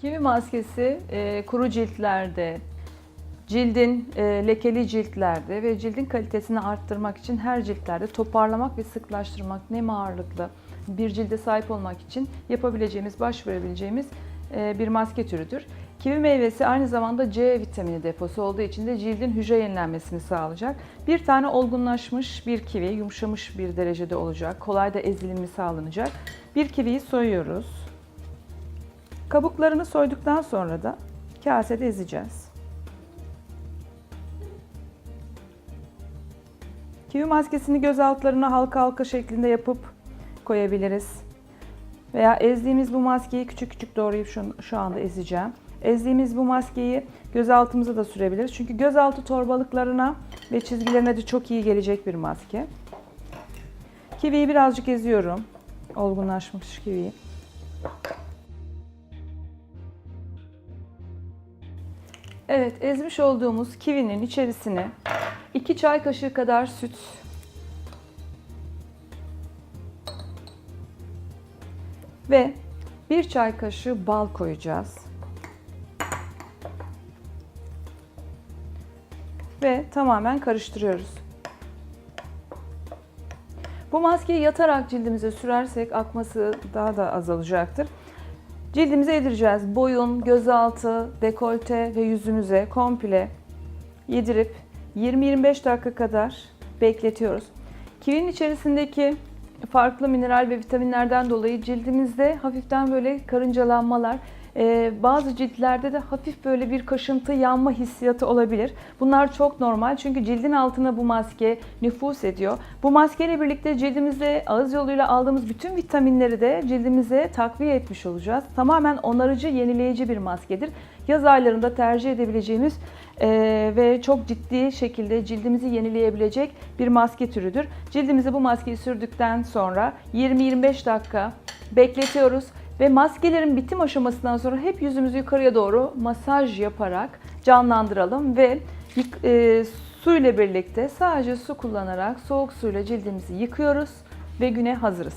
Kivi maskesi e, kuru ciltlerde, cildin e, lekeli ciltlerde ve cildin kalitesini arttırmak için her ciltlerde toparlamak ve sıklaştırmak, nem ağırlıklı bir cilde sahip olmak için yapabileceğimiz, başvurabileceğimiz e, bir maske türüdür. Kivi meyvesi aynı zamanda C vitamini deposu olduğu için de cildin hücre yenilenmesini sağlayacak. Bir tane olgunlaşmış bir kivi, yumuşamış bir derecede olacak, kolay da ezilimi sağlanacak. Bir kiviyi soyuyoruz. Kabuklarını soyduktan sonra da kasede ezeceğiz. Kivi maskesini göz altlarına halka halka şeklinde yapıp koyabiliriz. Veya ezdiğimiz bu maskeyi küçük küçük doğrayıp şu, şu anda ezeceğim. Ezdiğimiz bu maskeyi göz altımıza da sürebiliriz. Çünkü göz altı torbalıklarına ve çizgilerine de çok iyi gelecek bir maske. Kiviyi birazcık eziyorum. Olgunlaşmış kiviyi. Evet, ezmiş olduğumuz kivinin içerisine 2 çay kaşığı kadar süt ve 1 çay kaşığı bal koyacağız. Ve tamamen karıştırıyoruz. Bu maskeyi yatarak cildimize sürersek akması daha da azalacaktır. Cildimize yedireceğiz. Boyun, gözaltı, dekolte ve yüzümüze komple yedirip 20-25 dakika kadar bekletiyoruz. Kivinin içerisindeki farklı mineral ve vitaminlerden dolayı cildimizde hafiften böyle karıncalanmalar, e, bazı ciltlerde de hafif böyle bir kaşıntı, yanma hissiyatı olabilir. Bunlar çok normal çünkü cildin altına bu maske nüfus ediyor. Bu maskeyle birlikte cildimizde ağız yoluyla aldığımız bütün vitaminleri de cildimize takviye etmiş olacağız. Tamamen onarıcı, yenileyici bir maskedir. Yaz aylarında tercih edebileceğimiz e, ve çok ciddi şekilde cildimizi yenileyebilecek bir maske türüdür. Cildimize bu maskeyi sürdükten sonra 20-25 dakika bekletiyoruz. Ve maskelerin bitim aşamasından sonra hep yüzümüzü yukarıya doğru masaj yaparak canlandıralım ve e, su ile birlikte sadece su kullanarak soğuk suyla cildimizi yıkıyoruz ve güne hazırız.